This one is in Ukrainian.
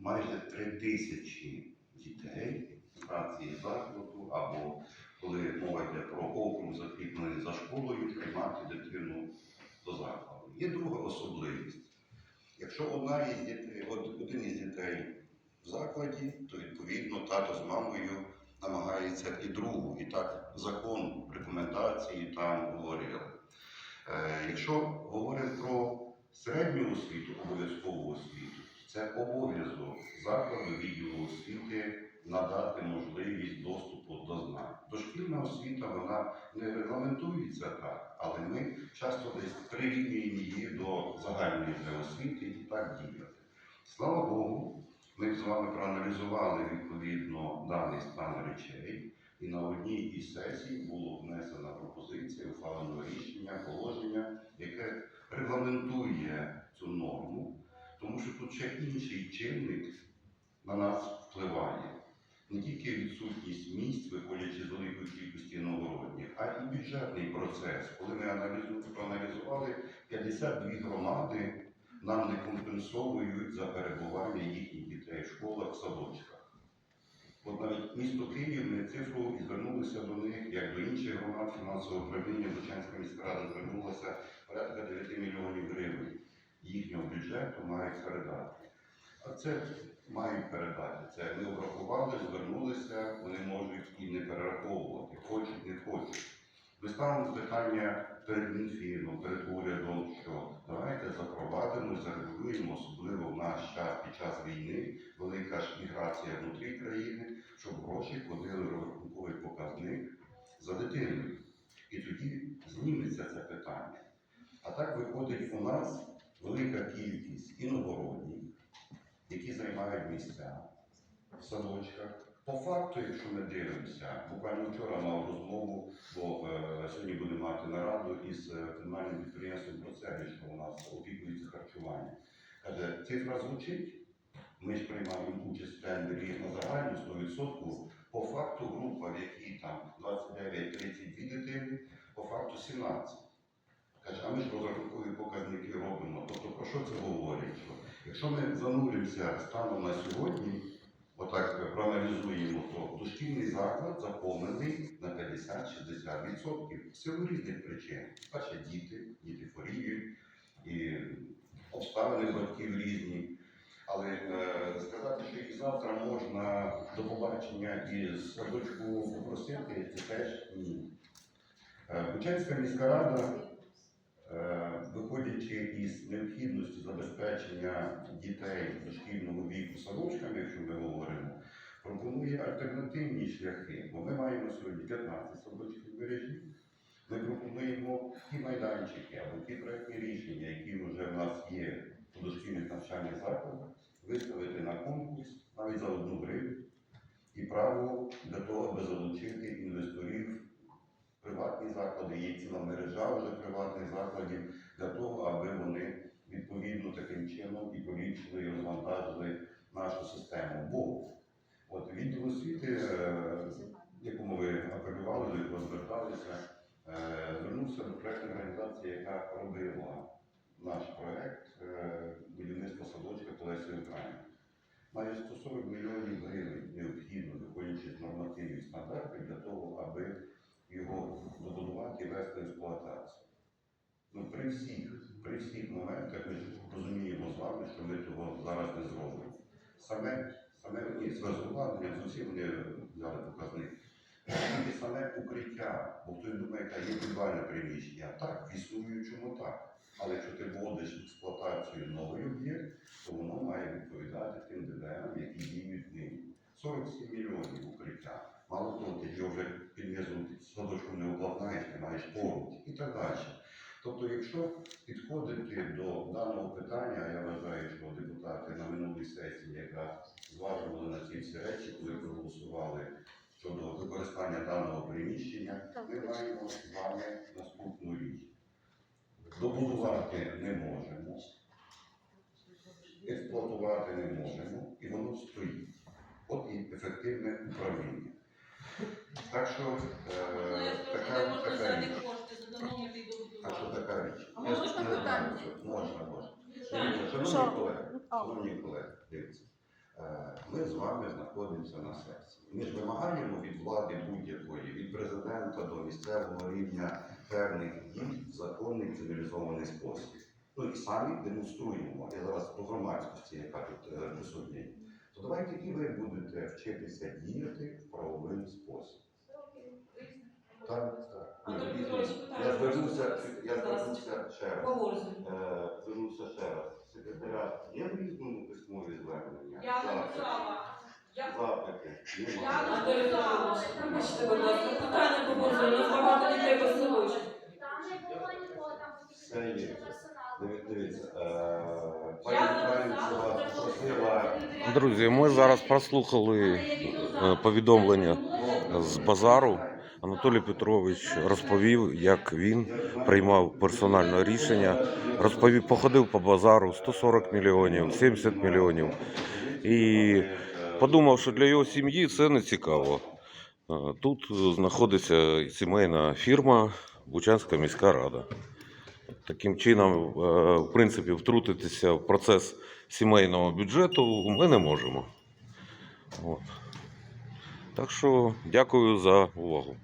майже три тисячі дітей праці закладу або коли мова йде про округ закріплений за школою, приймати дитину до закладу. Є друга особливість. Якщо одна із дітей, од- один із дітей в закладі, то відповідно тато з мамою намагається і другу. І так закон, рекомендації там говорили. Е, якщо говоримо про середню освіту, обов'язкову освіту, це обов'язок закладу відділу освіти надати можливість доступу до знань. Дошкільна освіта вона не регламентується так, але ми часто десь прирівнюємо її до загальної вже освіти і так діяти. Слава Богу, ми з вами проаналізували відповідно даний стан речей, і на одній із сесій було внесена пропозиція, ухвалено рішення, положення, яке регламентує цю норму, тому що тут ще інший чинник на нас впливає. Не тільки відсутність місць, виходячи з великої кількості іногородніх, а і бюджетний процес. Коли ми аналізу- проаналізували 52 громади, нам не компенсовують за перебування їхніх дітей в школах, в садочках. От навіть місто Київ ми цифру і звернулися до них, як до інших громад фінансового управління, Бучанська міська рада звернулася порядка 9 мільйонів гривень їхнього бюджету мають передати. А це мають передати. Це ми обрахували, звернулися, вони можуть і не перераховувати, хочуть, не хочуть. Ми ставимо питання перед Мінфіном, перед урядом, що давайте запровадимо, зарегулюємо, особливо в наш час під час війни, велика ж міграція внутрі країни, щоб гроші ходили в розрахунковий показник за дитиною. І тоді зніметься це питання. А так виходить у нас велика кількість іногородніх, які займають місця в садочках. По факту, якщо ми дивимося, буквально вчора мав розмову, бо е, сьогодні будемо мати нараду із е, комунальним підприємством «Процелі», що у нас опікується харчуванням. Каже, цифра звучить, ми ж приймаємо участь в тендері на загальну 100%, по факту група, в якій там 29-32 дитини, по факту 17. А ми ж розрахункові показники робимо. Тобто про що це говорить? Якщо ми зануримося станом на сьогодні, отак проаналізуємо, то дошкільний заклад заповнений на 50-60% в силу різних причин. Перше, діти, діти хворіють, і обставини батьків різні. Але е, сказати, що і завтра можна до побачення із садочку попросити, це теж ні. Е, Бучанська міська рада виходячи із необхідності забезпечення дітей дошкільного віку садочками, якщо ми говоримо, пропонує альтернативні шляхи. Бо ми маємо сьогодні 15 садочків мережі. Ми пропонуємо ті майданчики або ті проектні рішення, які вже в нас є у дошкільних навчальних закладах, виставити на конкурс навіть за одну гривню і право для того, аби залучити інвесторів приватні заклади, є ціла мережа вже приватних закладів для того, аби вони відповідно таким чином і поліпшили і нашу систему. Бо от відділ освіти, е, якому ви апелювали, до якого зверталися, е, звернувся до проектної організації, яка робила наш проект е, будівництва садочка Колесі Україні. Має 140 мільйонів гривень необхідно, виходячи з нормативів і стандартів, для того, аби його добудувати і вести в експлуатацію. Ну, при всіх, всіх моментах ми розуміємо з вами, що ми того зараз не зробимо. Саме, саме ні, з зовсім не взяли показник. Тільки саме укриття, бо хтось думає, яка є підвальне приміщення. Так, в існуючому так. Але якщо ти вводиш в експлуатацію новий об'єкт, то воно має відповідати тим ДДМ, які діють нині. 47 мільйонів укриття. Мало того, ти вже під низом садочку не обладнаєш, ти маєш поруч і так далі. Тобто, якщо підходити до даного питання, я вважаю, що депутати на минулій сесії якраз зважували на ці всі речі, коли проголосували щодо використання даного приміщення, ми маємо з вами наступну річ. Добудувати не можемо, експлуатувати не можемо, і воно стоїть. От і ефективне управління. Так що Ну, е, я така, така така річ. А можна питання? Можна, можна. Дивіться, Шановні колеги, шановні колеги, дивіться. Е, Ми з вами знаходимося на сесії. Ми ж вимагаємо від влади будь-якої, від президента до місцевого рівня певних дій в законний цивілізований спосіб. Ну і самі демонструємо. Я зараз по громадськості, яка тут е, присутня. То давайте і ви будете вчитися діяти в правовий спосіб. Так, так. Ні, Андрій дійсно. Питання Я звернуся, зараз. я Зараз. звернуся ще раз. Поговоримо. Е, Звернуся ще раз. Секретаря, є в різному письмові звернення? Я Запити? написала. Я Запити. Я Немає. Анатолій Петрович, будь ласка, питання погодження. Нас багато дітей без. Там не було нікого, там Все потрібно є. персонал. Диві- Дивіться, е, пані Я Михайлівна написала, просила. Друзі, ми зараз прослухали е, повідомлення з базару. Анатолій Петрович розповів, як він приймав персональне рішення. Розповів, походив по базару 140 мільйонів, 70 мільйонів. І подумав, що для його сім'ї це не цікаво. Тут знаходиться сімейна фірма Бучанська міська рада. Таким чином, е, в принципі, втрутитися в процес сімейного бюджету ми не можемо. От. Так що дякую за увагу.